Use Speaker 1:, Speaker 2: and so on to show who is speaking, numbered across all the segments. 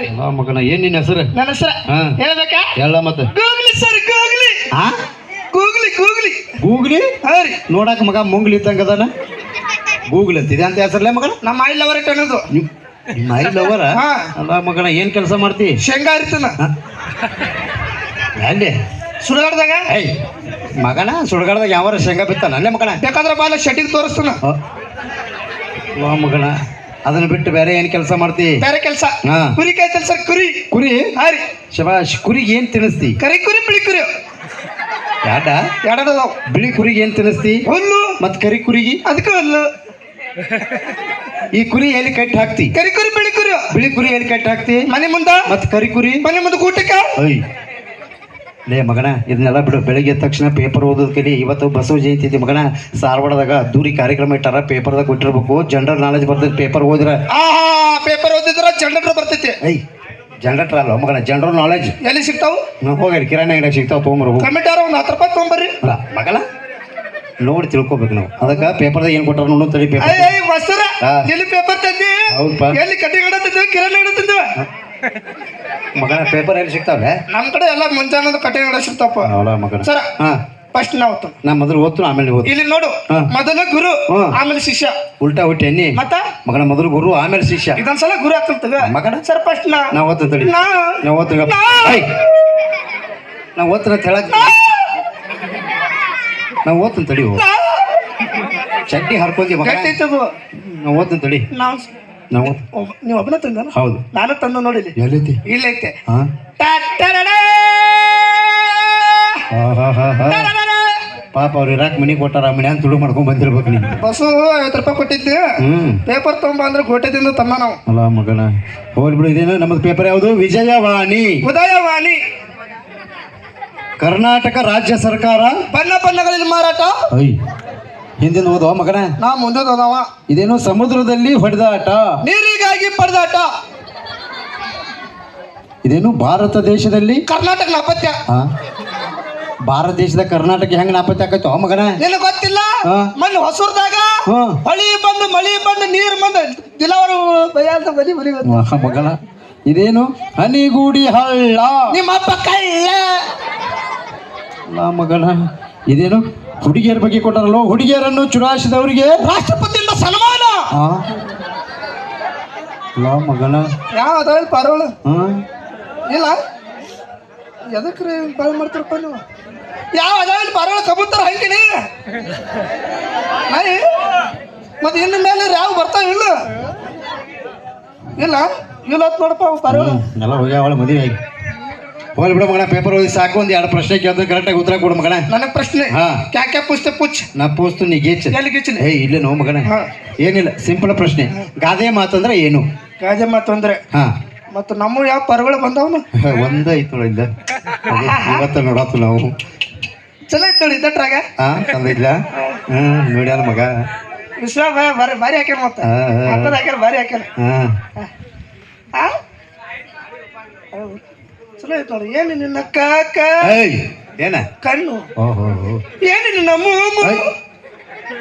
Speaker 1: ರೀ
Speaker 2: ಮಗನ ಏನ್ ನಿನ್ನ ಹೆಸರು?
Speaker 1: ನನ್ನ ಹೆಸರ
Speaker 2: ಹಾ.
Speaker 1: ಹೇಳ್ಬೇಕಾ?
Speaker 2: ಎಲ್ಲ ಮತ್ತೆ.
Speaker 1: Googly sir googly.
Speaker 2: ಆ?
Speaker 1: Googly googly.
Speaker 2: ಗೂಗ್ಲಿ?
Speaker 1: ಹಾ ರೀ.
Speaker 2: ನೋಡಾಕ ಮಗ ಮುಂಗ್ಲಿ ಇದ್ದಂಗ ಅದಾನ? ಗೂಗ್ಲಿ ಅಂತ ಇದೆ ಅಂತ ಹೆಸರ್ಲೆ ಮಗನ?
Speaker 1: ನಮ್ಮ ಐಲ್ ಅವರ ಅನ್ನೋದು.
Speaker 2: ನಿಮ್ಮ ಐ ಲವರ?
Speaker 1: ಹಾ.
Speaker 2: ಅಲ್ಲ ಮಗನ ಏನ್ ಕೆಲಸ ಮಾಡ್ತಿ?
Speaker 1: ಶೇಂಗಾ ಇರ್ತನ
Speaker 2: ಅಲ್ಲಿ
Speaker 1: ಸುಡಗಾಡ್ದಾಗ?
Speaker 2: ಐ ಮಗನ ಸುಡ್ಗಾಡ್ದಾಗ ಯಾವ ಶೇಂಗಾ ಬಿತ್ತಾನ? ಅಲ್ಲೇ ಮಗನ?
Speaker 1: ಬೇಕಾದ್ರೆ ಬಾಲ ಶೆಟ್ಟಿಗೆ ತೋರಿಸ್ತಾನ.
Speaker 2: ಅ. ವಾ ಮಗನ. ಅದನ್ನ ಬಿಟ್ಟು ಬೇರೆ ಏನ್ ಕೆಲಸ ಮಾಡ್ತಿ?
Speaker 1: ಬೇರೆ ಕೆಲಸ.
Speaker 2: ಹಾ.
Speaker 1: ಕುರಿ ಕಾಯ್ತಲ್ ಸರ್ ಕುರಿ?
Speaker 2: ಕುರಿ
Speaker 1: ಹಾರಿ
Speaker 2: ಶಬಾಷ್ ಕುರಿಗೆ ಏನ್ ತಿನ್ನಿಸ್ತಿ?
Speaker 1: ಕರಿ ಕುರಿ ಬಿಳಿ ಕುರಿ.
Speaker 2: ಯಾಡ
Speaker 1: ಎರಡದಾವ್
Speaker 2: ಬಿಳಿ ಕುರಿಗೆ ಏನ್ ತಿನ್ನಿಸ್ತಿ?
Speaker 1: ಹುಲ್ಲು.
Speaker 2: ಮತ್ ಕರಿ ಕುರಿಗೆ?
Speaker 1: ಅದಕ್ಕೆ ಹುಲ್ಲು.
Speaker 2: ಈ ಕುರಿ ಎಲ್ಲಿ ಕಟ್ಟಿ ಹಾಕ್ತಿ?
Speaker 1: ಕರಿ ಕುರಿ ಬಿಳಿ ಕುರಿ.
Speaker 2: ಬಿಳಿ ಕುರಿ ಎಲ್ಲಿ ಕಟ್ಟಿ ಹಾಕ್ತಿ?
Speaker 1: ಮನೆ ಮುಂದ.
Speaker 2: ಮತ್ ಕರಿ ಕುರಿ?
Speaker 1: ಮನೆ ಮುಂದೆ ಊಟಕ್ಕ
Speaker 2: ಐ. ಲೇ ಮಗನ ಇದನ್ನೆಲ್ಲ ಬಿಡು. ಬೆಳಗ್ಗೆ ತಕ್ಷಣ ಪೇಪರ್ ಓದೋದು ಕಲಿ. ಇವತ್ತು ಬಸವ ಜಯಂತಿ ಐತಿ ಮಗನ. ಸಾರ್ವಾಡದಾಗ ಅದ್ದೂರಿ ಕಾರ್ಯಕ್ರಮ ಇಟ್ಟಾರ ಪೇಪರ್ದಾಗ ಕೊಟ್ಟಿರ್ಬೇಕು. ಜನರಲ್ ನಾಲೆಜ್ ಬರ್ತೈತಿ ಪೇಪರ್ ಓದಿರ.
Speaker 1: ಪೇಪರ್ ಓದಿದ್ರ ಜನರಲ್ ಬರ್ತೈತಿ.
Speaker 2: ಐ ಜನರೇಟರ್ ಅಲ್ಲ ಮಗನ? ಜನರಲ್ ನಾಲೆಜ್
Speaker 1: ಎಲ್ಲಿ ಸಿಗ್ತಾವು?
Speaker 2: ಹೋಗಿ ಕಿರಾಣಿ ಅಂಗಡಿ ಸಿಗ್ತಾವ ತೊಗೊಂಬರ್ಬೇಕು.
Speaker 1: ಕಮಿಟಾರ ಒಂದು ಹತ್ತು ರೂಪಾಯಿ ತೊಗೊಂಬರ್ರಿ.
Speaker 2: ಅಲ್ಲ ಮಗನ ನೋಡಿ ತಿಳ್ಕೊಬೇಕು ನಾವು. ಅದಕ್ಕೆ ಪೇಪರ್ದಾಗ ಏನು ಕೊಟ್ಟಾರ ನೋಡೋ ತಡಿ ಪೇಪರ್
Speaker 1: ಎಲ್ಲಿ ಪೇಪರ್ ತಂದಿ. ಎಲ್ಲಿ ಕಟ್ಟಿ ಗಡ ತಂದಿವ? ಕಿರಾಣಿ ಗಡ ತಂದಿವ?
Speaker 2: ಮಗನ ಪೇಪರ್ ಎಲ್ಲಿ ಸಿಗ್ತಾವಲ್ಲ
Speaker 1: ನಮ್ ಕಡೆ ಎಲ್ಲ ಮುಂಜಾನೆ ಕಟ್ಟಿ ನಡೆಸಿರ್ತಪ್ಪ
Speaker 2: ಅವಳ ಮಗನ?
Speaker 1: ಸರ
Speaker 2: ಹಾ.
Speaker 1: ಫಸ್ಟ್ ನಾವು.
Speaker 2: ನಾ ಮೊದಲು ಓದ್ತು ಆಮೇಲೆ ಓದ್
Speaker 1: ಇಲ್ಲಿ ನೋಡು. ಮೊದಲು ಗುರು. ಆಮೇಲೆ ಶಿಷ್ಯ.
Speaker 2: ಉಲ್ಟಾ ಹುಟ್ಟಿ ಎನ್ನಿ
Speaker 1: ಮತ್ತ?
Speaker 2: ಮಗನ ಮೊದಲು ಗುರು ಆಮೇಲೆ ಶಿಷ್ಯ.
Speaker 1: ಇದೊಂದ್ಸಲ ಗುರು ಆಗ್ತಿರ್ತದ.
Speaker 2: ಮಗನ?
Speaker 1: ಸರ್ ಫಸ್ಟ್ ನಾ
Speaker 2: ನಾ ಓದ್ತೀನಿ ತಡಿ.
Speaker 1: ನಾ
Speaker 2: ನಾವು ಓದ್ತೀನಿ
Speaker 1: ನಾ.
Speaker 2: ಓದ್ತೀನಿ ಅಂತ ಹೇಳಕ್ ನಾ ಓದ್ತೀನಿ ತಡಿ
Speaker 1: ಚಟ್ನಿ.
Speaker 2: ಚಡ್ಡಿ ಹರ್ಕೊಂಡಿ ಮಗ
Speaker 1: ಗಟ್ಟಿ
Speaker 2: ನಾ ಓದ್ತೀನಿ ತಡಿ.
Speaker 1: ನಾವು
Speaker 2: ನಾ ಓದ್
Speaker 1: ಒಬ್ಬ- ನೀವು ಒಬ್ಬನ ತಂದ
Speaker 2: ಹೌದು.
Speaker 1: ನಾನು ತಂದು ನೋಡಿಲಿ.
Speaker 2: ಎಲ್ಲೈತಿ
Speaker 1: ಇಲ್ಲೈತೆ.
Speaker 2: ಹಾ?
Speaker 1: ಟಟ್ಟಡಡ.
Speaker 2: ಹಾ ಹಾ ಹಾ ಹಾ
Speaker 1: ಟಡಡಡ.
Speaker 2: ಪಾಪ ಅವ್ರು ಇರಾಕ್ ಮನಿ ಕೊಟ್ಟಾರ ಆ ಅಂತ ತುಳು ಮಾಡ್ಕೊಂಡ್ ಬಂದಿರ್ಬೇಕು ನೀನು.
Speaker 1: ಬಸ್ಸು ಐವತ್ತು ರೂಪಾಯಿ ಕೊಟ್ಟಿದ್ದೆ.
Speaker 2: ಹ್ಮ್.
Speaker 1: ಪೇಪರ್ ತಗೊಂಬ ಅಂದ್ರೆ ಗೋಟೆದಿಂದ ತಮ್ಮ ನಾವು.
Speaker 2: ಅಲ್ಲ ಮಗನ ಹೋಗ್ಲಿ ಬಿಡು ಇದೇನು ನಮ್ಮದು ಪೇಪರ್ ಯಾವುದು? ವಿಜಯವಾಣಿ.
Speaker 1: ಉದಯವಾಣಿ.
Speaker 2: ಕರ್ನಾಟಕ ರಾಜ್ಯ ಸರ್ಕಾರ?
Speaker 1: ಬಣ್ಣ ಬಣ್ಣಗಳಲ್ಲಿ ಮಾರಾಟ.
Speaker 2: ಐ. ಹಿಂದಿನ ಓದೋ ಮಗನ?
Speaker 1: ನಾ ಮುಂದೆ ಅದಾವ
Speaker 2: ಇದೇನು ಸಮುದ್ರದಲ್ಲಿ ಹೊಡೆದಾಟ
Speaker 1: ನೀರಿಗಾಗಿ ಪಡೆದಾಟ
Speaker 2: ಇದೇನು ಭಾರತ ದೇಶದಲ್ಲಿ?
Speaker 1: ಕರ್ನಾಟಕ ನಾಪತ್ಯ.
Speaker 2: ಹಾ? ಭಾರತ ದೇಶದ ಕರ್ನಾಟಕ ಹೆಂಗ್ ನಾಪತ್ತೆ ಆಕೈತೋ ಮಗನ?
Speaker 1: ನಿನಗೆ ಗೊತ್ತಿಲ್ಲ?
Speaker 2: ಹಾ.
Speaker 1: ಮೊನ್ನೆ ಹೊಸೂರ್ದಾಗ
Speaker 2: ಹಾ.
Speaker 1: ಹೊಳಿ ಬಂದು ಮಳಿ ಬಂದು ನೀರು ಬಂದು ದಿಲವರು ಬಲಿ ಬಲಿ
Speaker 2: ವಾ, ಮಗನ ಇದೇನು ಹನಿಗೂಡಿ ಹಳ್ಳ?
Speaker 1: ನಿಮ್ಮ ಅಪ್ಪ ಕಳ್ಳ.
Speaker 2: ಅಲ್ಲ ಮಗನ ಇದೇನು ಹುಡುಗಿಯರ ಬಗ್ಗೆ ಕೊಟ್ಟಾರಲ್ಲೋ? ಹುಡುಗಿಯರನ್ನು ಚುನಾಯಿಸಿದವರಿಗೆ?
Speaker 1: ರಾಷ್ಟ್ರಪತಿಯಿಂದ ಸನ್ಮಾನ!
Speaker 2: ಮಗನ.
Speaker 1: ಯಾವ ಅದಾವ ಪಾರೋಳ
Speaker 2: ಹಾ
Speaker 1: ಇಲ್ಲ. ಎದಕ್ರಿ ಬಾಳ್ ಮಾಡ್ತಾರಪ್ಪ ನೀವು? ಯಾವ ಅದಾವ ಪಾರೋಳ ಕಬೂತರ ಹಂಗಿನಿ ನಾಯಿ ಮತ್ತೆ ಇನ್ನು ಮೇಲೆ ಯಾವ ಬರ್ತಾವ ಇಲ್ಲ? ಇಲ್ಲ. ಇಲ್ಲ ನೋಡಪ್ಪ ಪಾರೋಳ
Speaker 2: ಎಲ್ಲ ಹೋಗ್ಯಾವಳ ಮದುವೆ ಆಗಿ. ಹೋಗ್ಲಿ ಬಿಡು ಮಗಣ ಪೇಪರ್ ಓದಿ ಸಾಕು ಒಂದು ಎರಡು ಪ್ರಶ್ನೆ ಕೇಳಿದ್ರೆ ಕರೆಕ್ಟಾಗಿ ಉತ್ತರ ಕೊಡು ಮಗಣ
Speaker 1: ನನಗೆ ಪ್ರಶ್ನೆ
Speaker 2: ಹಾ.
Speaker 1: ಕ್ಯಾ ಕ್ಯಾ ಪುಸ್ತಕ ಪುಚ್ಚ
Speaker 2: ನಾ ಪೋಸ್ತು ನೀ ಗೀಚ್.
Speaker 1: ಎಲ್ಲಿ ಗಿಚ್ಚಿನಿ
Speaker 2: ಏ ಇಲ್ಲ ನೋ ಮಗಣ
Speaker 1: ಹಾ.
Speaker 2: ಏನಿಲ್ಲ ಸಿಂಪಲ್ ಪ್ರಶ್ನೆ. ಗಾದೆ ಮಾತಂದ್ರೆ ಏನು?
Speaker 1: ಗಾದೆ ಮಾತು ಅಂದ್ರೆ
Speaker 2: ಹಾ.
Speaker 1: ಮತ್ತು ನಮ್ಮ ಯಾವ ಪರಗಳು ಬಂದವನು?
Speaker 2: ಒಂದ ಐತ್ ನೋಡಿ ಇಲ್ಲ. ಅದೇ ಇವತ್ತ ನೋಡತ್ತು ನಾವು.
Speaker 1: ಚೆನ್ನಾಗಿತ್ತು ನೋಡಿ ಇದ್ದಟ್ರಾಗ
Speaker 2: ಹಾ ಹ್ಮ್ ನೋಡ್ಯಾನ ಮಗ.
Speaker 1: ವಿಶ್ವ ಭಯ ಬಾರಿ ಭಾರಿ ಹಾಕ್ಯಾರ ಮತ್ತೆ.
Speaker 2: ಹಾ, ಹಾ, ಹಾ.
Speaker 1: ಹಾಕ್ಯಾರ ಭಾರಿ ಹಾಕ್ಯಾರ
Speaker 2: ಹಾ.
Speaker 1: ಆ? ಚಲೋ ಐತೆ ನೋಡಿ ಏನು ನಿನ್ನ ಕಾಕ?
Speaker 2: ಏಯ್ ಏನ?
Speaker 1: ಕಣ್ಣು.
Speaker 2: ಓಹೋ
Speaker 1: ಏನು ನಿನ್ನ ಮೂಗು?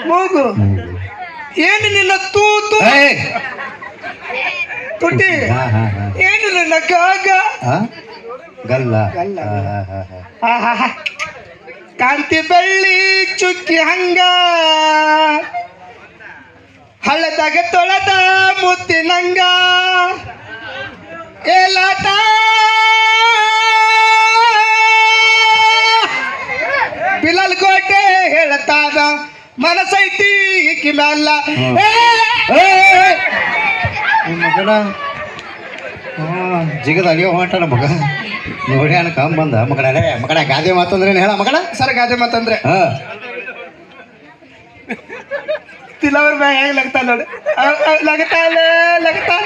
Speaker 1: ಮೂಗು. ಏನು ನಿನ್ನ ತೂತು?
Speaker 2: ಏಯ್.
Speaker 1: ತುಟಿ.
Speaker 2: ಹಾ ಹಾ ಹಾ.
Speaker 1: ಏನು ನಿನ್ನ ಕಾಕ?
Speaker 2: ಹಾ ಗಲ್ಲ.
Speaker 1: ಗಲ್ಲ.
Speaker 2: ಹಾ, ಹಾ, ಹಾ, ಹಾ.
Speaker 1: ಆಹಾಹಾ. ಕಾಂತಿ ಬೆಳ್ಳಿ ಚುಕ್ಕಿ ಹಂಗ. ಹಳ್ಳದಾಗ ತೊಳೆದ ಮುತ್ತಿನಂಗ. ಏಲಾಟ. ಹೇಳ್ತಾದ ಮನಸೈತಿ ಈಕಿ ಮ್ಯಾಲ
Speaker 2: ಮಗನ. ಹಾ ಜಿಗದ ಅಲ್ಲಿಯೋ ಹೊಂಟಾನ ಮಗ. ನೋಡ್ಯಾನ ಕಾಮ್ ಬಂದ. ಮಗಳ ಮಗನ ಗಾದೆ ಮಾತಂದ್ರೆ ಹೇಳ ಮಗನ.
Speaker 1: ಸರ್ ಗಾದೆ ಮಾತಂದ್ರೆ.
Speaker 2: ಹಾ.
Speaker 1: ತಿಲವ್ರ ಮ್ಯಾಗ ಹೆಂಗ್ ಲಗ್ತಾ ನೋಡಿ. ಲಗತಾಲ ಲಗ್ತಾ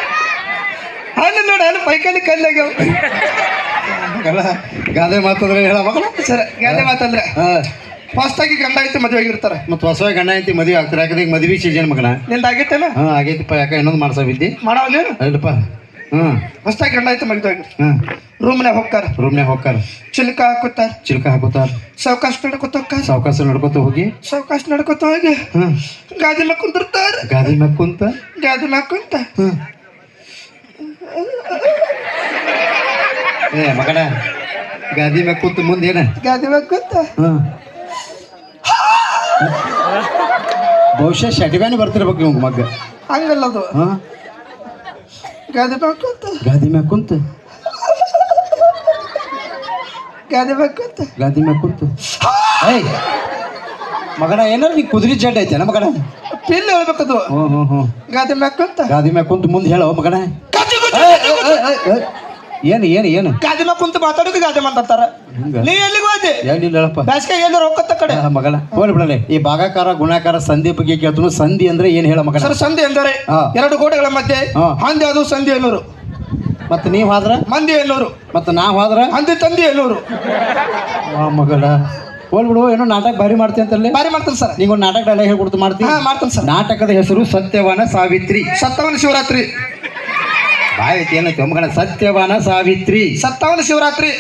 Speaker 1: ಅಲ್ಲಿ ನೋಡಿ ಅಲ್ಲಿ ಪೈಕಲ್ಲಿ ಕಲ್ಲಾಗ್ಯಾವ.
Speaker 2: ಮಗಳ ಗಾದೆ ಮಾತಂದ್ರೆ ಹೇಳ ಮಗನ.
Speaker 1: ಸರ್ ಗಾದೆ ಮಾತಂದ್ರೆ.
Speaker 2: ಹಾ.
Speaker 1: ಆಗಿ ಗಂಡ ಐತಿ ಮದುವೆ ಆಗಿರ್ತಾರೆ.
Speaker 2: ಮತ್ತು ಹೊಸ ಗಂಡ ಐತಿ ಮದುವೆ ಆಗ್ತಾರೆ. ಯಾಕಂದ್ರೆ ಈಗ ಮದುವೆ ಸೀಸನ್ ಮಗನ.
Speaker 1: ನಿಂದ ಆಗೈತೇನ?
Speaker 2: ಹಾ ಆಗೈತಿಪ್ಪ. ಯಾಕೆ ಇನ್ನೊಂದು
Speaker 1: ಮಾಡ್ಸಬಿದ್ದಿ. ಮಾಡಪ್ಪ
Speaker 2: ಇಲ್ಲಪ್ಪ ಹ್ಮ್.
Speaker 1: ಹೊಸ್ದಾಗಿ ಆಗಿ ಗಂಡ ಐತಿ ಮದುವೆ ಆಗಿರ್ತಾರೆ.
Speaker 2: ಹಾಂ
Speaker 1: ರೂಮ್ನಾಗ ಹೋಗ್ತಾರ?
Speaker 2: ರೂಮ್ನ್ಯಾಗ ಹೋಗ್ತಾರ.
Speaker 1: ಚಿಲ್ಕ ಹಾಕುತ್ತಾರ?
Speaker 2: ಚಿಲ್ಕ ಹಾಕೋತಾರ
Speaker 1: ಸಾವಕಾಶ ನಡ್ಕೊತ ಹೋಗ್ತಾರ?
Speaker 2: ಸಾವಕಾಶ ನಡ್ಕೊತ ಹೋಗಿ.
Speaker 1: ಸಾವಕಾಶ ನಡ್ಕೊತ ಹೋಗಿ.
Speaker 2: ಹಾಂ
Speaker 1: ಗಾದಿ ಮ್ಯಾಗ ಕುಂತಿರ್ತಾರ
Speaker 2: ಗಾದಿ ಮ್ಯಾಗ ಕುಂತ?
Speaker 1: ಗಾದಿ ಮ್ಯಾಗ ಕುಂತ?
Speaker 2: ಹ್ಮ್. ಏ ಮಗನ. ಗಾದಿ ಮ್ಯಾಗ ಕುಂತ ಮುಂದೆ ಏನ
Speaker 1: ಗಾದಿ ಮ್ಯಾಗ ಕುಂತ?
Speaker 2: ಹಾಂ ಬಹುಶಃ ಶಟಿಗಾನಿ ಬರ್ತಿರ್ಬೇಕು ಇವ್ ಮಗ್ಗ.
Speaker 1: ಹಂಗಲ್ಲ ಅದು.
Speaker 2: ಹಾಂ?
Speaker 1: ಗಾದಿ ಮ್ಯಾಗ ಕುಂತ.
Speaker 2: ಗಾದಿ ಮ್ಯಾಗ ಕುಂತು.
Speaker 1: ಗಾದಿ ಮ್ಯಾಗ ಕೂತ.
Speaker 2: ಗಾದಿ ಮ್ಯಾಗ ಕುಂತು. ಏಯ್! ಮಗನ ಏನಾರ ನೀ ಕುದುರೆ ಜಡ್ ಐತೆ ಮಗನ?
Speaker 1: ಪಿಲ್ ಹೇಳ್ಬೇಕದು
Speaker 2: ಹ್ಞೂ ಹ್ಞೂ ಹ್ಞೂ
Speaker 1: ಗಾದಿ ಮ್ಯಾಗ ಕುಂತ.
Speaker 2: ಗಾದಿ ಮ್ಯಾಗ ಕುಂತು ಮುಂದೆ ಹೇಳೋ ಮಗನ. ಏನು ಏನು ಏನು?
Speaker 1: ಗಾದಿ ಮ್ಯಾಗ ಕುಂತ ಮಾತಾಡೋದು ಗಾದಿ ಮಾತಾಡ್ತಾರ.
Speaker 2: ಹಿಂಗ?
Speaker 1: ನೀ ಎಲ್ಲಿಗೆ ಹೋದೆ?
Speaker 2: ಏನಿಲ್ಲ ಹೇಳಪ್ಪ?
Speaker 1: ಬ್ಯಾಸ್ಗೆ ಎಲ್ಲ ರೊಕ್ಕತ್ತ ಕಡೆ?
Speaker 2: ಆ, ಮಗನ ಹೋಗ್ಲಿ ಬಿಡಲೆ. ಈ ಭಾಗಾಕಾರ ಗುಣಾಕಾರ ಸಂಧಿ ಬಗ್ಗೆ ಕೇಳ್ತನು ಸಂಧಿ ಅಂದ್ರೆ ಏನ್ ಹೇಳ ಮಗನ?
Speaker 1: ಸರ್ ಸಂಧಿ ಎಂದರೆ
Speaker 2: ಹಾ.
Speaker 1: ಎರಡು ಗೋಡೆಗಳ ಮಧ್ಯೆ
Speaker 2: ಹಾ.
Speaker 1: ಹಂದಿ ಅದು ಸಂಧಿ ಎನ್ನೂರು.
Speaker 2: ಮತ್ತೆ ನೀವ್ ಹಾದ್ರ?
Speaker 1: ಮಂದಿ ಎನ್ನೂರು.
Speaker 2: ಮತ್ತೆ ನಾವ್ ಹಾದ್ರ?
Speaker 1: ಹಂದಿ ತಂದಿ ಎನ್ನೂರು.
Speaker 2: ಆ ಮಗಳ. ಹೋಲ್ ಬಿಡು ಏನೋ ನಾಟಕ ಭಾರಿ ಮಾಡ್ತೀನಿ ಅಂತಲ್ಲಿ?
Speaker 1: ಬಾರಿ ಮಾಡ್ತಾನೆ ಸರ್.
Speaker 2: ನೀವು ನಾಟಕ ಡೈಲಾಗ್ ಹೇಳ್ಕೊಡ್ತು ಮಾಡ್ತೀನಿ
Speaker 1: ಹಾ ಮಾಡ್ತಾನೆ ಸರ್.
Speaker 2: ನಾಟಕದ ಹೆಸರು ಸತ್ಯವನ ಸಾವಿತ್ರಿ.
Speaker 1: ಸತ್ತವನ ಶಿವರಾತ್ರಿ.
Speaker 2: ಬಾಯ್ ಐತಿ ತೊಂಬಗಣ ಸತ್ಯವನ ಸಾವಿತ್ರಿ.
Speaker 1: ಸತ್ತವನ ಶಿವರಾತ್ರಿ.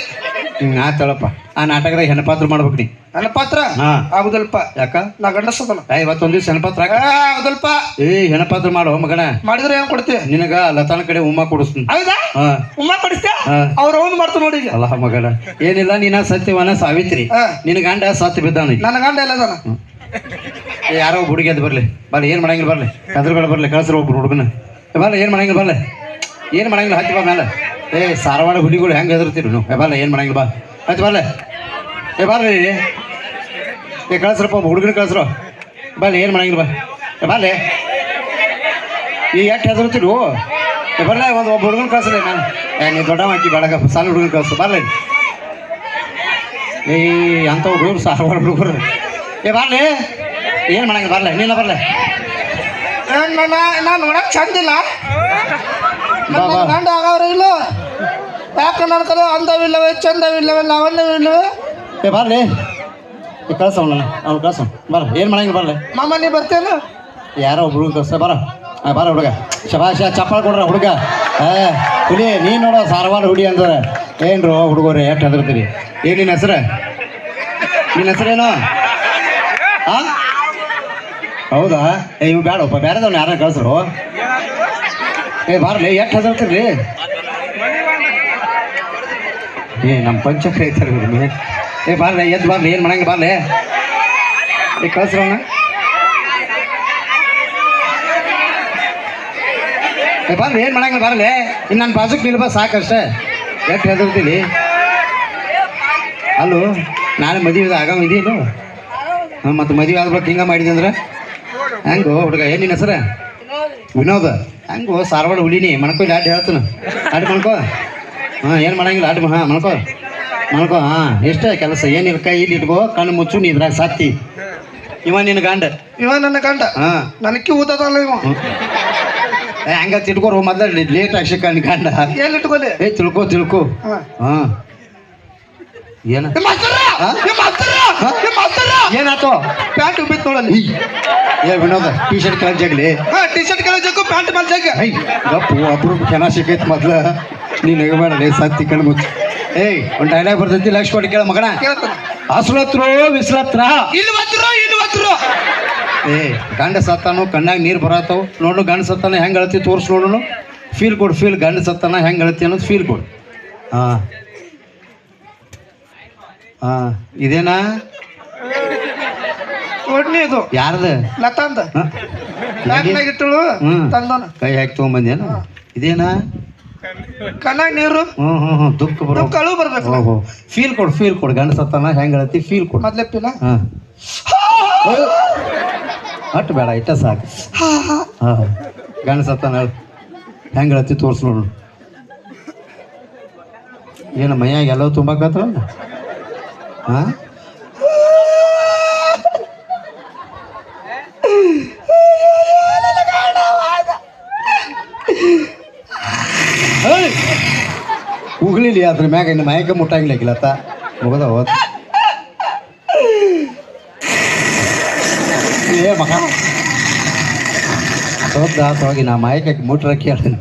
Speaker 2: ಹ್ಮ್ ಆತಳಪ್ಪ ಆ ನಾಟಕದಾಗ ಹೆಣಪಾತ್ರ ಮಾಡ್ಬೇಕು ನೀ.
Speaker 1: ನನ್ನ ಪಾತ್ರ
Speaker 2: ಹಾ.
Speaker 1: ಆಗುದಲ್ಪ.
Speaker 2: ಯಾಕ?
Speaker 1: ನಾ ಗಂಡಸದನ.
Speaker 2: ಏ, ಇವತ್ತೊಂದ್ ದಿವ್ಸ ಹೆಣಪಾತ್ರ ಹಾಕ.
Speaker 1: ಆಗುದಲ್ಪ.
Speaker 2: ಏ ಹೆಣಪಾತ್ರ ಮಾಡು ಮಗಣ
Speaker 1: ಮಾಡಿದ್ರೆ ಏನ್ ಕೊಡ್ತೀಯ
Speaker 2: ನಿನಗ ಲತಾನ ಕಡೆ ಉಮ್ಮ ಕೊಡಿಸ್ತೀನಿ.
Speaker 1: ಹೌದಾ?
Speaker 2: ಹಾ.
Speaker 1: ಉಮ್ಮ ಕೊಡಿಸ್ತೀಯ?
Speaker 2: ಹಾ.
Speaker 1: ಅವ್ರ ಅವ್ನು ಮಾಡ್ತಾನೆ ನೋಡಿ ಈಗ.
Speaker 2: ಅಲ್ಲ ಮಗಣ ಏನಿಲ್ಲ ನೀನ ಸತ್ಯವನ ಸಾವಿತ್ರಿ.
Speaker 1: ಹಾ.
Speaker 2: ನಿನ್ನ ಗಂಡ ಸತ್ ಬಿದ್ದಾನ ಈಗ.
Speaker 1: ನನ್ನ ಗಂಡ ಎಲ್ಲ ಅದಾನ
Speaker 2: ಏ, ಯಾರೋ ಹುಡುಗಿ ಅದು ಬರ್ಲಿ. ಬರ್ಲಿ ಏನ್ ಮಾಡಂಗಿಲ್ಲ ಬರ್ಲಿ. ಕದ್ರಬೇಡ ಬರ್ಲಿ ಕಳ್ಸ್ರಿ ಒಬ್ರು ಹುಡುಗನ. ಬರ್ಲಿ ಏನ್ ಮಾಡಂಗಿಲ್ಲ ಬರ್ಲಿ. ಏನ್ ಮಾಡಂಗಿಲ್ಲ? ಹತ್ತಿ ಬಾ ಮೇಲೆ ಏ, ಸಾರವಾಡ ಹುಲಿಗಳು ಹೆಂಗ್ ಹೆದರ್ತೀರಿ ನೀವು? ಏ ಬಾಲ ಏನ್ ಮಾಡಂಗಿಲ್ಲ ಬಾ. ಹತ್ತಿ ಬಾಲೆ ಏ, ಬರ್ಲಿ ಏ, ಕಳ್ಸ್ರಪ್ಪ ಹುಡುಗನ ಕಳ್ಸ್ರು. ಬರ್ಲಿ, ಏನ್ ಮಾಡಂಗಿಲ್ಲ ಬಾ. ಏ, ಬರ್ಲಿ. ಈ ಎಷ್ಟು ಹೆದರ್ತೀರಿ ಏ, ಬರ್ಲ, ಒಂದು ಒಬ್ಬ ಹುಡುಗನ ಕಳ್ಸ್ರಿ ನಾನು ಏ ನೀವು ದೊಡ್ಡ ಹಾಕಿ ಬೇಡ ಸಣ್ಣ ಹುಡುಗನ ಕಳ್ಸು ಬರ್ಲಿ ಏ ಅಂತ ಹುಡುಗರು ಸಾರವಾಡ ಹುಡುಗರು. ಏ, ಬರ್ಲಿ. ಏನ್ ಮಾಡಂಗಿಲ್ಲ, ಬರ್ಲಿ. ನೀನ ಬರ್ಲಿ.
Speaker 1: ನಾ ನೋಡಕ್ ಚಂದಿಲ್ಲ. ಗಂಡ ಆಗವ್ರ ಇಲ್ಲ. ಯಾಕೆ ನನ್ನ ಕಡೆ ಅಂದವಿಲ್ಲವೇ ಚಂದವಿಲ್ಲವೇ ಲಾವಣ್ಯವಿಲ್ಲವೇ?
Speaker 2: ಏ ಬರ್ಲಿ. ಏ ಕಳ್ಸವ್ ನಾನು ಅವ್ನು ಕಳ್ಸವ್ ಬರ ಏನು ಮಾಡಂಗಿಲ್ಲ ಬರ್ಲಿ.
Speaker 1: ಮಾಮ ನೀ ಬರ್ತೇನ?
Speaker 2: ಯಾರೋ ಒಬ್ರು ಕಳ್ಸ. ಬರ. ಆ, ಬರ ಹುಡುಗ. ಶಬಾಷ ಚಪ್ಪಾಳೆ ಕೊಡ್ರ ಹುಡುಗ. ಏ ಹುಲಿ ನೀ ನೋಡೋ ಸಾರವಾರ ಹುಡಿ ಅಂದ್ರೆ ಏನ್ರು ಹುಡುಗರು ಎಷ್ಟು ಹೆದರ್ತೀರಿ? ಏನ್ ನಿನ್ನ ಹೆಸರು? ನಿನ್ನ ಹೆಸ್ರೇನು? ಆ? ಹೌದಾ? ಏ ಇವು ಬೇಡಪ್ಪ ಬೇರೆದವ್ನ ಯಾರನ್ನ ಕಳ್ಸ್ರು? ಏ, ಬಾರ್ಲಿ, ಎಷ್ಟು ಹೆದರ್ತೀರಿ ಏ ನಮ್ಮ ಪಂಚಕ ಐತಾರೆ ಮೇಲೆ ಏ, ಬಾರ್ಲಿ, ಎದ್ದು ಬಾರ್ಲಿ, ಏನು ಮಾಡಂಗೆ ಬಾರ್ಲಿ? ಏ ಕಳ್ಸ್ರವನ್ನ ಏ, ಬಾರ್ಲಿ, ಏನು ಮಾಡಂಗಿಲ್ಲ ಬಾರ್ಲಿ? ಇನ್ನು ನನ್ನ ಬಾಜುಕ್ ನಿಲ್ಬ ಸಾಕಷ್ಟೇ. ಎಷ್ಟು ಹೆದರ್ತೀನಿ ಅಲ್ಲೋ ನಾನು ಮದುವೆ ಆಗ ಇದೀನು ಮತ್ತು ಮದುವೆ ಆದ್ಬೇಕು ಹಿಂಗೆ ಮಾಡಿದೆ ಅಂದ್ರೆ ಹೆಂಗೋ ಹುಡುಗ ಏನು ನಿನ್ನ ಹೆಸರ? ವಿನೋದ. ಹೆಂಗೋ ಸಾರವಾಡ ಹುಡಿನಿ ಮನ್ಕೋ ಇಲ್ಲಿ ಅಡ್ಡ ಹೇಳ್ತಾನ. ಆಟ ಮಣ್ಕೋ. ಹಾಂ ಏನು ಮಾಡಂಗಿಲ್ಲ ಅಡ್ಡ ಹಾಂ ಮಣ್ಕೋ. ಮಣ್ಕೋ ಹಾಂ ಎಷ್ಟೇ ಕೆಲಸ ಏನಿಲ್ಲ ಕೈ ಇಲ್ಲಿ ಇಟ್ಕೋ ಕಣ್ಣು ಮುಚ್ಚು ನೀ ಇದ್ರಾಗ ಸಾತ್ತಿ ಇವ ನಿನ್ನ ಗಂಡ.
Speaker 1: ಇವ ನನ್ನ ಗಂಡ.
Speaker 2: ಹಾಂ.
Speaker 1: ನನಕ್ಕೆ ಊತದಲ್ಲ ಇವ?
Speaker 2: ಹಂಗ ತಿಳ್ಕೊರು ಮೊದಲು ಲೇಟ್ ಆಗಿ ಸಿಕ್ಕ ಗಂಡ.
Speaker 1: ಎಲ್ಲಿ ಇಟ್ಕೊಲಿ?
Speaker 2: ಏ ತಿಳ್ಕೊ ತಿಳ್ಕೊ.
Speaker 1: ಹಾ.
Speaker 2: ಹಾಂ. ಏನ? ಏನಾಯ್ತು?
Speaker 1: ಪ್ಯಾಂಟ್ ಬಿತ್ತು ನೋಡಲ್ಲಿ.
Speaker 2: ಏ ವಿನೋದ ಟೀ ಶರ್ಟ್ ಕಳಜಾಗ್ಲಿ ಜಗ್ಲಿ.
Speaker 1: ಟಿ ಶರ್ಟ್ ಕಳಜಕ್ಕು ಜಗ್ಗು ಪ್ಯಾಂಟ್ ಮೇಲೆ ಜಗ್ಗ.
Speaker 2: ಐ ಗಪ್ಪು ಅಪ್ರೂಪ ಕೆನ ಸಿಕ್ಕೈತೆ ಮೊದ್ಲು. ನೀನು ನಗಬೇಡ ಸತ್ತಿ ಕಣ್ಣು ಮುಚ್ಚು. ಏಯ್ ಒಂದು ಡೈಲಾಗ್ ಬರ್ತೈತಿ ಲಕ್ಷ ಕೊಟ್ಟು ಕೇಳ ಮಗನ.
Speaker 1: ಹೇಳ್ತ
Speaker 2: ಹಸುಳತ್ರು ವಿಸ್ಲತ್ರ
Speaker 1: ಇಲ್ಲಿ ಒತ್ತರು
Speaker 2: ಏ ಗಂಡ ಸತ್ತಾನು ಕಣ್ಣಾಗ ನೀರು ಬರತ್ತವು ನೋಡು ಗಂಡ ಸತ್ತಾನ ಹೆಂಗೆ ಅಳತಿ ತೋರ್ಸ್ ನೋಡೋನು. ಫೀಲ್ ಕೊಡು ಫೀಲ್ ಗಂಡ ಸತ್ತಾನ ಹೆಂಗೆ ಅಳತಿ ಅನ್ನೋದು ಫೀಲ್ ಕೊಡು ಹಾಂ. ಹಾಂ ಇದೇನಾ?
Speaker 1: ಒಡ್ನಿ ಇದು
Speaker 2: ಯಾರ್ದು?
Speaker 1: ಲತಾಂದ
Speaker 2: ಹಾಂ?
Speaker 1: ಬ್ಯಾಗ್ನಾಗ ಇಟ್ಟಳು
Speaker 2: ಹ್ಮ್.
Speaker 1: ತಂದೋನ
Speaker 2: ಕೈ ಹಾಕಿ ತೊಗೊಂಬಂದೇನು? ಇದೇನಾ?
Speaker 1: ಕಣ್ಣಾಗ ನೀರು.
Speaker 2: ಹ್ಞೂ ಹ್ಞೂ ದುಃಖ ಬರೋ
Speaker 1: ಕಳು ಬರ್ಬೇಕು
Speaker 2: ಓಹೋ. ಫೀಲ್ ಕೊಡು ಫೀಲ್ ಕೊಡು. ಗಂಡ ಸತ್ತಾನ ಹೆಂಗೆ ಹೇಳತಿ ಫೀಲ್ ಕೊಡು.
Speaker 1: ಮೊದ್ಲೆಪ್ಪಿಲ್ಲ ಪಿಲ
Speaker 2: ಹಾಂ. ಅಟ್ಟು ಬೇಡ ಇಟ್ಟ ಸಾಕು. ಹಾಂ ಗಂಡ ಸತ್ತಾನ ಹೇಳು. ಹೆಂಗೆ ಹೇಳತ್ತಿ? ತೋರ್ಸಿ ನೋಡು. ಏನು ಮೈಯಾಗ ಎಲ್ಲವೂ ತುಂಬಾಕತ್ತವ ಹಾಂ ಉಗ್ಲಿಲಿ ಅದ್ರ ಮ್ಯಾಗ ಇನ್ನು ಮಯಕ ಮುಟ್ಟಂಗಿಲ್ಲತ್ತ ಮುಗದ ಹೋದ ಏ ಮಗ ಸೋದ ಹೋಗಿ ನಾ ಮಾಯಕಕ್ಕೆ ಮುಟ್ರ ಕೇಳ್ತೀನಿ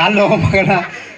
Speaker 2: ಅಲ್ಲೋ ಮಗನ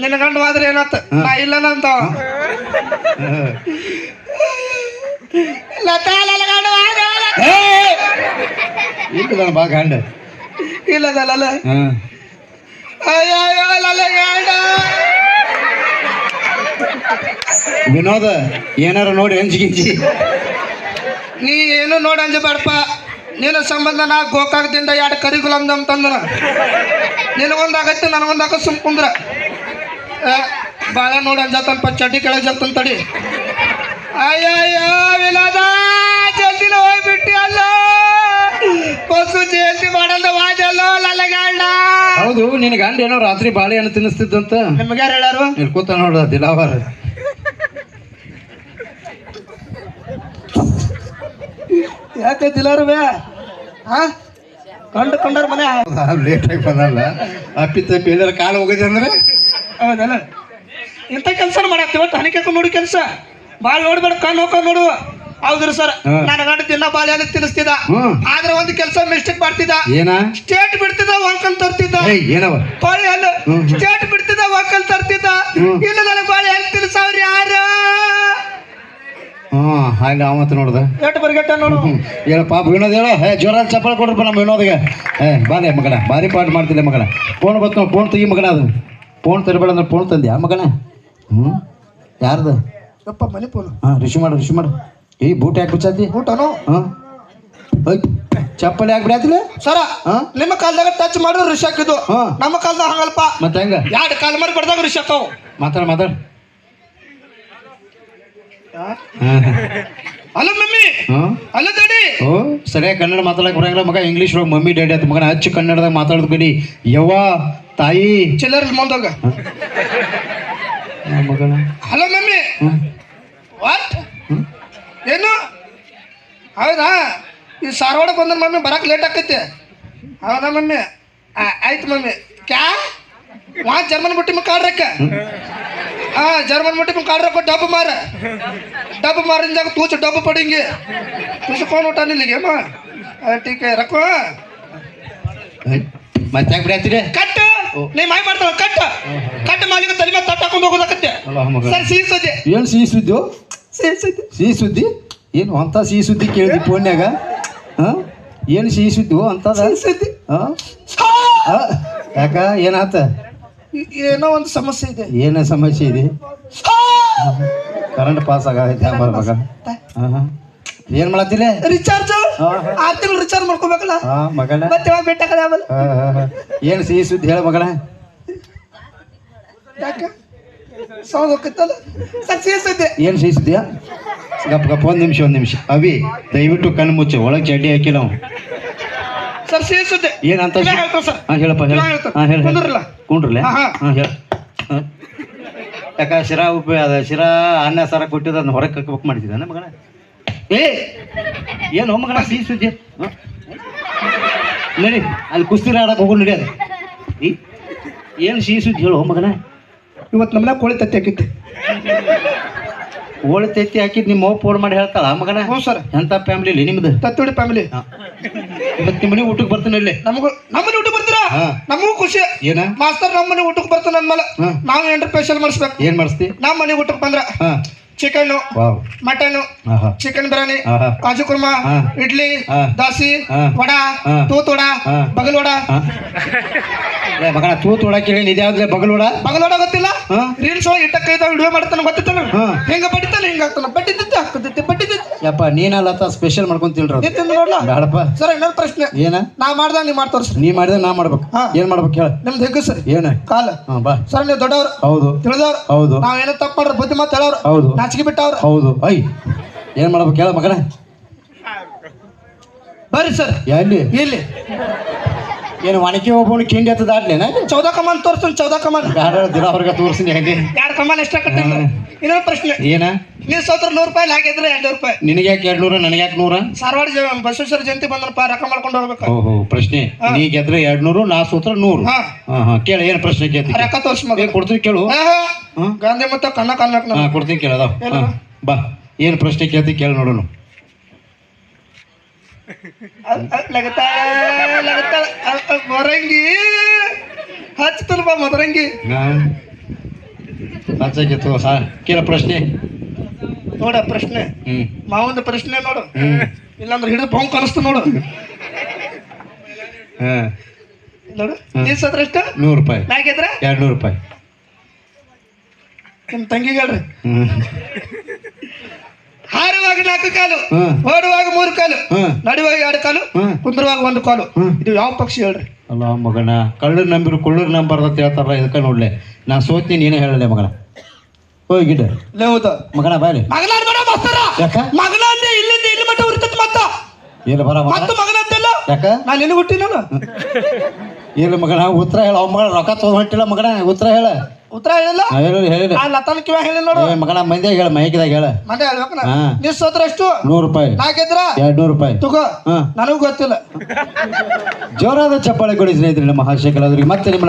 Speaker 1: ನಿನ್ನ ಗಂಡು ಹೋದ್ರೆ ಏನತ್ತ ನಾ ಇಲ್ಲ ಅಂತ. ಲತಾ ಗಂಡು
Speaker 2: ಬಾ ಗಂಡ.
Speaker 1: ಇಲ್ಲದಲ್ಲ ಅಯ್ಯೋ ಗಂಡ.
Speaker 2: ವಿನೋದ ಏನಾರ ನೋಡಿ ಅಂಜಿ ಗಿಂಜಿ.
Speaker 1: ನೀ ಏನು ನೋಡಿ ಅಂಜಬೇಡಪ್ಪ. ನಿನ್ನ ಸಂಬಂಧ ನಾ ಗೋಕಾಕದಿಂದ ಎರಡು ಕರಿಗುಲಮ್ ತಂದನ ನಿನಗೊಂದು ಆಗತ್ತೆ ನನಗೊಂದು ಆಗ ಸುಮ್ ಕುಂದ್ರ. ಬಾಳ ನೋಡಿ ಅಂಜಾತಲ್ಪ ಚಡ್ಡಿ ಕೆಳಗೆ ಜಲ್ತನ್ ತಡಿ. ಅಯ್ಯಯ್ಯೋ ವಿನೋದ ಜಲ್ದಿನ ಹೋಗ್ಬಿಟ್ಟಿ ಅಲ್ಲ. ಕೊಸು ಜಯಂತಿ ಮಾಡಲ್ಲ ವಾಜಲ್ಲ ಲಲ್ಲಗಾಂಡ. ಗಂಡ
Speaker 2: ಹೌದು ನಿನ್ನ ಗಂಡ ಏನೋ ರಾತ್ರಿ ಬಾಳೆಹಣ್ಣು ತಿನ್ನಿಸ್ತಿದ್ದಂತ.
Speaker 1: ನಿಮ್ಗೆ ಯಾರು ಹೇಳಾರು
Speaker 2: ಇಲ್ಲಿ ಕೂತ ನೋಡ ದಿಲಾವರ್
Speaker 1: ಯಾಕೆ ದಿಲಾರು ಹಾ? ಕಂಡು ಕಂಡ್ರ ಮನೆ?
Speaker 2: ಲೇಟಾಗಿ ಬಂದಲ್ಲ. ಅಪ್ಪಿ ತಪ್ಪಿ ಕಾಲು ಹೋಗಿದೆ ಅಂದ್ರೆ?
Speaker 1: ಹೌದಲ್ಲ? ಇಂಥ ಕೆಲಸ ಮಾಡತ್ತಿ ಇವತ್ತು ಹನಿಕೆ ನೋಡಿ ಕೆಲಸ. ಬಾಳ್ ನೋಡ್ಬೇಡ ಕಣ್ಣು ಹೋಗ್ಕೊಂಡು ನೋಡು. ಹೌದ್ರಿ ಸರ್
Speaker 2: ಹಾ.
Speaker 1: ನನ್ನ ಗಂಡ ದಿನ ಬಾಳೆಹಣ್ಣು ತಿನ್ನಿಸ್ತಿದ್ದ. ಆದ್ರೆ ಒಂದು ಕೆಲಸ ಮಿಸ್ಟೇಕ್ ಮಾಡ್ತಿದ್ದ.
Speaker 2: ಏನ?
Speaker 1: ಸ್ಟೇಟ್ ಬಿಡ್ತಿದ್ದ ವಾಕಲ್ ತರ್ತಿದ್ದ. ಸ್ಟೇಟ್ ಬಿಡ್ತಿದ್ದ ವಾಕಲ್ ತರ್ತಿದ್ದ. ಇಲ್ಲ ನನಗೆ ಬಾಳೆಹಣ್ಣು ತಿನ್ನಿಸವ್ರಿ ಯಾರು?
Speaker 2: ಹ್ಞೂ ಹಾಗೆ ಅವತ್ತು ನೋಡ್ದ.
Speaker 1: ಬರ್ಗೆಟ್ಟ ನೋಡು.
Speaker 2: ಹೇಳ ಪಾಪ ವಿನೋದ್ ಹೇಳೋ. ಹೇ ಜ್ವರ ಚಪ್ಪಲ್ ಕೊಡ್ರಪ್ಪ ನಮ್ಮ ವಿನೋದ್ಗೆ. ಬಾಲೆ ಮಗನ. ಭಾರಿ ಪಾಠ ಮಾಡ್ತಿದ್ದೆ ಮಗನ. ಫೋನ್ ಬತ್ತು ಫೋನ್ ತೆಗಿ ಮಗನ ಅದು. ಫೋನ್ ತರಬೇಡ ಅಂದ್ರೆ ಫೋನ್ ತಂದ್ಯಾ ಮಗನ? ಹ್ಞೂ ಯಾರ್ದು?
Speaker 1: ಯಪ್ಪ ಮನೆ ಫೋನ್
Speaker 2: ಹಾಂ ರಿಶಿ ಮಾಡು ರಿಶಿ ಮಾಡು. ಏಯ್ ಬೂಟ್ ಯಾಕೆ ಬಿಚ್ಚಾತಿ
Speaker 1: ಊಟನು
Speaker 2: ಹಾಂ? ಚಪ್ಪಲಿ ಯಾಕೆ ಬಿಡಾತಿಲ್ಲ
Speaker 1: ಸರ
Speaker 2: ಹಾಂ?
Speaker 1: ನಿಮ್ಮ ಕಾಲದಾಗ ಟಚ್ ಮಾಡಿದ್ರು ಋಷಿ ಹಾಕಿದ್ದು.
Speaker 2: ಹಾ.
Speaker 1: ನಮ್ಮ ಕಾಲದಾಗ ಹಂಗಲ್ಪ
Speaker 2: ಮತ್ತೆ ಹೆಂಗ?
Speaker 1: ಎರಡು ಕಾಲ ಮಾಡಿ ಬಡ್ದಾಗ ಋಷಿ ಹಾಕವು
Speaker 2: ಮಾತಾಡ ಮಾತಾಡ.
Speaker 1: ಅಲ್ಲ ಮಮ್ಮಿ. ಅಲ್ಲ
Speaker 2: ಡ್ಯಾಡಿ ಸರಿಯಾಗಿ ಕನ್ನಡ ಮಾತಾಡಕ್ ಬರಂಗಿಲ್ಲ. ಮಗ ಇಂಗ್ಲೀಷ್ ಒಳಗೆ ಮಮ್ಮಿ ಡ್ಯಾಡಿ ಅಂತ ಮಗನ ಅಚ್ಚು ಕನ್ನಡದಾಗ ಮಾತಾಡೋದು ಬಿಡಿ. ಯವ್ವ ತಾಯಿ.
Speaker 1: ಚಿಲ್ಲರ್ ಮುಂದಾಗ
Speaker 2: ಮಗನ.
Speaker 1: Hello mummy. ವಾಟ್ ಏನು? ಹೌದಾ? ಈ ಸಾರವಾಡ ಬಂದ ಮಮ್ಮಿ ಬರಕ್ ಲೇಟ್ ಆಕೈತೆ. ಹೌದಾ ಮಮ್ಮಿ? ಆಯ್ತು ಮಮ್ಮಿ. ಕ್ಯಾ? ವಾ ಜರ್ಮನ್ ಬಿಟ್ಟು ಮಕ್ಕ रखे हाँ जर्मन बुट्टी में काट रखो डब मार डब मारने जाकर तू डब पड़ेंगे तुझे कौन उठाने लगे माँ अरे ठीक है रखो
Speaker 2: ಮತ್ತೆ ಯಾಕೆ ಬಿಡಾತಿರಿ
Speaker 1: ಕಟ್ ನೀ ಮಾಯ ಮಾಡ್ತಾವ ಕಟ್ ಕಟ್ ಮಾಲಿಕ ತಲೆ ಮೇಲೆ ತಟ್ಟ ಹಾಕೊಂಡು ಹೋಗೋದಕ್ಕತ್ತೆ
Speaker 2: ಅಲ್ಲ ಮಗ
Speaker 1: ಸರ್ ಸಿಹಿ ಸುದ್ದಿ
Speaker 2: ಏನು ಸಿಹಿ ಸುದ್ದಿ
Speaker 1: ಸಿಹಿ ಸುದ್ದಿ
Speaker 2: ಸಿಹಿ ಸುದ್ದಿ ಏನು ಅಂತ ಸಿಹಿ ಸುದ್ದಿ ಕೇಳಿದಿ ಫೋನ್ಯಾಗ ಹಾಂ ಏನು ಸಿಹಿ ಸುದ್ದಿ ಅಂತದ
Speaker 1: ಸಿಹಿ ಸುದ್ದಿ
Speaker 2: ಹಾಂ
Speaker 1: ಹಾ!
Speaker 2: ಯಾಕ ಏನಾತ
Speaker 1: ಈ- ಏನೋ ಒಂದು ಸಮಸ್ಯೆ ಇದೆ.
Speaker 2: ಏನೇ ಸಮಸ್ಯೆ ಇದೆ? ಕರೆಂಟ್ ಪಾಸ್ ಆಗೈತೆ ಏನ್ ಏನು ಮಾಡತ್ತಿಲ್ಲ
Speaker 1: ರಿಚಾರ್ಜ್ ಆರ್ ತಿಂಗಳು ರಿಚಾರ್ಜ್ ಮಾಡ್ಕೋಬೇಕಲ್ಲ?
Speaker 2: ಮಗಳ.
Speaker 1: ಮತ್ತೆ ಆಮೇಲೆ?
Speaker 2: ಏನು ಸಿಹಿ ಸುದ್ದಿ ಹೇಳ ಮಗಳ.
Speaker 1: ಯಾಕೆ? ಸೌಂಡ್ ಹೋಗಿತ್ತಲ್ಲ ಸರ್ ಸಿಹಿ ಸುದ್ದಿ
Speaker 2: ಏನು ಸಿಹಿ ಸುದ್ದಿಯಾ ಗಪ್ ಗಪ್ ಒಂದು ನಿಮಿಷ ಒಂದು ನಿಮಿಷ. ಅವಿ ದಯವಿಟ್ಟು ಕಣ್ಣು ಮುಚ್ಚು. ಒಳಗೆ ಚಡ್ಡಿ ಹಾಕಿ ನಾವು
Speaker 1: ಸರ್ ಸಿಹಿ ಸುದ್ದಿ.
Speaker 2: ಏನಂತ
Speaker 1: ಇವಾಗ ಸರ್.
Speaker 2: ಹಾಂ ಹೇಳಪ್ಪ ಹೇಳ.
Speaker 1: ಇವಾಗ ಹೇಳ್ತಾನೆ.
Speaker 2: ಹಾಂ ಹೇಳ
Speaker 1: ಕುಂದ್ರಲ್ಲ?
Speaker 2: ಕುಂಡ್ರಲ್ಲ
Speaker 1: ಹಾ,
Speaker 2: ಹೇಳ. ಯಾಕ ಶಿರಾ ಉಪ ಅದ ಶಿರಾ ಅನ್ನ ಸಾರ ಕೊಟ್ಟಿದ್ದು ಅದನ್ನ ಹೊರಗೆ ಬುಕ್ ಮಾಡಿದ್ದ ಮಗನ? ಏ! ಏನು ಮಗನ ಸಿಹಿ ಸುದ್ದಿ? ನಡಿ ಅಲ್ಲಿ ಕುಸ್ತಿ ಆಡಕ್ಕೆ ಹೋಗು ನಡಿ ಅದು ಏನು ಸಿಹಿ ಸುದ್ದಿ ಹೇಳು ಮಗನ?
Speaker 1: ಇವತ್ತು ನಮ್ಮನೆ ಕೋಳಿ ತತ್ತಿ ಹಾಕಿತ್ತು
Speaker 2: ಓಳಿ ತೈತಿ ಹಾಕಿದ್ ನಿಮ್ಮ ಫೋನ್ ಮಾಡಿ ಹೇಳ್ತಾಳ ಮಗನ?
Speaker 1: ಹ್ಞೂ ಸರ್.
Speaker 2: ಎಂತ ಫ್ಯಾಮಿಲಿ ನಿಮ್ದು?
Speaker 1: ತತ್ತುಡಿ ಫ್ಯಾಮಿಲಿ
Speaker 2: ಇವತ್ತು ನಿಮ್ಮ ಮನೆ ಊಟಕ್ಕೆ ಬರ್ತಾನೆ ಇಲ್ಲಿ.
Speaker 1: ನಮಗೂ ನಮ್ಮನೆ ಊಟಕ್ಕೆ ಬರ್ತೀರಾ?
Speaker 2: ಹಾ.
Speaker 1: ನಮಗೂ ಖುಷಿ.
Speaker 2: ಏನ?
Speaker 1: ಮಾಸ್ತರ್ ನಮ್ಮ ಮನೆ ಊಟಕ್ಕೆ ಬರ್ತಾನೆ ಅಂದ್ಮೇಲೆ
Speaker 2: ಹಾ.
Speaker 1: ನಾವು ಏನ್ರ ಸ್ಪೆಷಲ್ ಮಾಡಿಸ್ಬೇಕು?
Speaker 2: ಏನ್ ಮಾಡಿಸ್ತಿ?
Speaker 1: ನಮ್ಮ ಮನೆ ಊಟಕ್ಕೆ ಬಂದ್ರ.
Speaker 2: ಹಾ.
Speaker 1: ಚಿಕನ್ ಮಟನ್ ಚಿಕನ್ ಬಿರಿಯಾನಿ ಕಾಜು ಕುರ್ಮ ಇಡ್ಲಿ ದಾಸಿ
Speaker 2: ವಡ
Speaker 1: ವಡಾ
Speaker 2: ಹಾ.
Speaker 1: ತೂತ್ ವಡಾ
Speaker 2: ಹಾ.
Speaker 1: ಬಗಲ್ ವಡಾ
Speaker 2: ಮಗನ ಬಗಲ್ ವಡ
Speaker 1: ಬಗಲ್ ವಡಾ ಗೊತ್ತಿಲ್ಲ? ರೀಲ್ಸ್ ಒಳಗೆ ಕೈದ ವಿಡಿಯೋ ಮಾಡ್ತಾನೆ
Speaker 2: ಗೊತ್ತಿತ್ತಲ್ಲ
Speaker 1: ಹೆಂಗ ಬಡಿತಾನೆ ಹಿಂಗ ಆಗ್ತಾನೆ ಬಡ್ಡಿದ್ದೆ ಹಾಕುತ್ತೆ ಬಡ್ಡಿದ್ದೆ
Speaker 2: ಯಪ್ಪ ನೀನಲ್ಲ ತ ಸ್ಪೆಷಲ್
Speaker 1: ನಿಂತಿಂದ ನೋಡ್ಲಾ?
Speaker 2: ಬೇಡಪ್ಪ
Speaker 1: ಸರ್ ಇನ್ನೊಂದು ಪ್ರಶ್ನೆ.
Speaker 2: ಏನ?
Speaker 1: ನಾ ಮಾಡ್ದಾಗ ನೀ ಮಾಡಿ
Speaker 2: ನೀ ಮಾಡಿದ್ರೆ ನಾ ಮಾಡ್ಬೇಕು.
Speaker 1: ಹಾ.
Speaker 2: ಏನ್ ಮಾಡ್ಬೇಕು ಹೇಳ
Speaker 1: ನಿಮ್ದು ಹೆಗ್ಗು ಸರ್.
Speaker 2: ಏನ?
Speaker 1: ಕಾಲ.
Speaker 2: ಹಾ ಬಾ.
Speaker 1: ಸರ್ ನೀವು ದೊಡ್ಡವ್ರು.
Speaker 2: ಹೌದು.
Speaker 1: ತಿಳಿದವ್ರು.
Speaker 2: ಹೌದು.
Speaker 1: ನಾವ್ ಏನೋ ತಪ್ಪು ಮಾಡ್ರ ಬುದ್ಧಿ ಮಾತು ಹೇಳೋರು.
Speaker 2: ಹೌದು.
Speaker 1: ನಾಚಿಕೆ ಬಿಟ್ಟವ್ರು.
Speaker 2: ಹೌದು. ಐ ಏನ್ ಮಾಡ್ಬೇಕು ಹೇಳ ಮಗನ.
Speaker 1: ಬರ್ರಿ ಸರ್.
Speaker 2: ಎಲ್ಲಿ?
Speaker 1: ಇಲ್ಲಿ
Speaker 2: ಏನು ಒಣಕೆ ಒಬ್ಬನು ಕಿಂಡಿ ಹತ್ತದ ಆಡ್ಲೇನ
Speaker 1: ಚೌದಾ ಕಮಾನ್ ತೋರ್ಸ್ತೀನಿ ಚೌದಾ ಕಮಾನ್.
Speaker 2: ಬೇಡ ದಿನ ಅವ್ರಿಗೆ ತೋರಿಸ್ತೀನಿ ಹೆಂಗೆ
Speaker 1: ಎರಡು ಕಮಾನ್ ಎಷ್ಟ ಕಟ್ಟಿಲ್ಲ? ಇನ್ನೊಂದು ಪ್ರಶ್ನೆ.
Speaker 2: ಏನ?
Speaker 1: ನೀವು ಸೋತ್ರ ನೂರು ರೂಪಾಯಿ ಹಾಕಿದ್ರೆ ಎರಡು ರೂಪಾಯಿ.
Speaker 2: ನಿನಗೆ ಯಾಕೆ ಎರಡು ನೂರ? ನನಗೆ ಯಾಕೆ ನೂರ
Speaker 1: ಸಾರವಾಡ ಬಸವೇಶ್ವರ ಜಯಂತಿ ಬಂದ್ರಪ್ಪ ರೊಕ್ಕ ಮಾಡ್ಕೊಂಡು ಹೋಗ್ಬೇಕು.
Speaker 2: ಓಹೋ ಪ್ರಶ್ನೆ. ನೀ ಗೆದ್ರೆ ಎರಡು ನೂರು ನಾ ಸೂತ್ರ ನೂರು. ಕೇಳ ಏನ್ ಪ್ರಶ್ನೆ ಕೇಳ್ತಿ?
Speaker 1: ರೊಕ್ಕ ತೋರ್ಸಿ ಮಗ.
Speaker 2: ಕೊಡ್ತೀನಿ ಕೇಳು.
Speaker 1: ಗಾಂಧಿ ಮತ್ತ ಕಣ್ಣ
Speaker 2: ಹಾ ಕೊಡ್ತೀನಿ ಕೇಳದ ಬಾ
Speaker 1: ಏನು?
Speaker 2: ಬಾ. ಏನ್ ಪ್ರಶ್ನೆ ಕೇಳ್ತಿ ಕೇಳಿ ನೋಡೋಣ
Speaker 1: ಅ- ಅ- ಲಗತಾಳ ಲಗತಾಳ ಅ- ಅ- ಮೊರಂಗಿ. ಹಚ್ತಲ್ ಬಾ ಮೊದರಂಗಿ
Speaker 2: ಹಚ್ಚಾಗಿತ್ತು ಹಾ ಕೇಳ ಪ್ರಶ್ನೆ.
Speaker 1: ನೋಡ ಪ್ರಶ್ನೆ. ಮಾವಂದ ಪ್ರಶ್ನೆ ನೋಡು. ಇಲ್ಲಾಂದ್ರೆ ಹಿಡಿದು ಬೊಂಕ್ ಅನಿಸ್ತು ನೋಡು.
Speaker 2: ಹಾಂ.
Speaker 1: ನೋಡು ನಿಲ್ಸದ್ರ ಎಷ್ಟು?
Speaker 2: ನೂರು ರೂಪಾಯಿ.
Speaker 1: ಮ್ಯಾಗಿದ್ರ
Speaker 2: ಎರಡು ನೂರು ರೂಪಾಯಿ.
Speaker 1: ನಿಮ್ಮ ತಂಗಿಗೆ ಹೇಳ್ರಿ. ಹಾರುವಾಗ ನಾಲ್ಕು ಕಾಲು. ಓಡುವಾಗ ಮೂರು ಕಾಲು. ನಡುವಾಗ ಎರಡು ಕಾಲು. ಕುಂದ್ರುವಾಗ ಒಂದು ಕಾಲು. ಇದು ಯಾವ ಪಕ್ಷಿ ಹೇಳ್ರಿ?
Speaker 2: ಅಲ್ಲ ಮಗನ ಕಳ್ಳರ್ ನಂಬಿರು ಕುಳ್ಳರ್ ನಂಬರ್ ಅಂತ ಹೇಳ್ತಾರ ಇದಕ್ಕ ನೋಡ್ಲೆ. ನಾ ಸೋತ್ನಿ ನೀನೇ ಹೇಳಲೆ ಮಗನ. ಹೋಗಿ ಗಿಡ
Speaker 1: ಲೇವುದ
Speaker 2: ಮಗನ ಬಾಯ್ಲಿ
Speaker 1: ಮಗನ ಬೇಡ
Speaker 2: ಯಾಕ?
Speaker 1: ಮಗನ ಅಂದ್ರೆ ಇಲ್ಲಿಂದ ಇಲ್ಲಿ ಮಟ್ಟ ಉರ್ತತ್ ಮತ್ತ.
Speaker 2: ಏನು ಬರ
Speaker 1: ಮತ್ತು ಮಗನ ಅಂತೆಲ್ಲ
Speaker 2: ಯಾಕ?
Speaker 1: ನಾನು ಎಲ್ಲಿ ಹುಟ್ಟಿನ
Speaker 2: ಇಲ್ಲ ಮಗನ ಉತ್ತರ ಹೇಳ. ಮಗಳ ಮಗನ ರೊಕ್ಕ ತೊಗೊಂಡಿಲ್ಲ ಮಗನ ಉತ್ತರ ಹೇಳ.
Speaker 1: ಉತ್ತರ ಹೇಳಿಲ್ಲ?
Speaker 2: ನಾ ಹೇಳಿಲ್ಲ ಹೇಳಿಲ್ಲ
Speaker 1: ಆ ಲತನ ಕಿವ ಹೇಳಿ ನೋಡು.
Speaker 2: ಮಗನ ಮಂದ್ಯಾಗ ಹೇಳ ಮೈಕಿದಾಗ ಹೇಳ.
Speaker 1: ಮಂದಿ ಹೇಳ್ಬೇಕನ
Speaker 2: ನೀವು
Speaker 1: ನೀ ಸೋತ್ರ ಎಷ್ಟು?
Speaker 2: ನೂರು ರೂಪಾಯಿ. ಎರಡು ನೂರು ರೂಪಾಯಿ.
Speaker 1: ತಗೋ. ನನಗೂ ಗೊತ್ತಿಲ್ಲ.
Speaker 2: ಜೋರಾದ ಚಪ್ಪಾಳೆ ಕೊಡಿ ಸ್ನೇಹಿತರೆ ನಮ್ಮ ಹಾಸ್ಯ ಕಲಾವಿದರಿಗೆ. ಮತ್ತೆ ನಿಮ್ಮ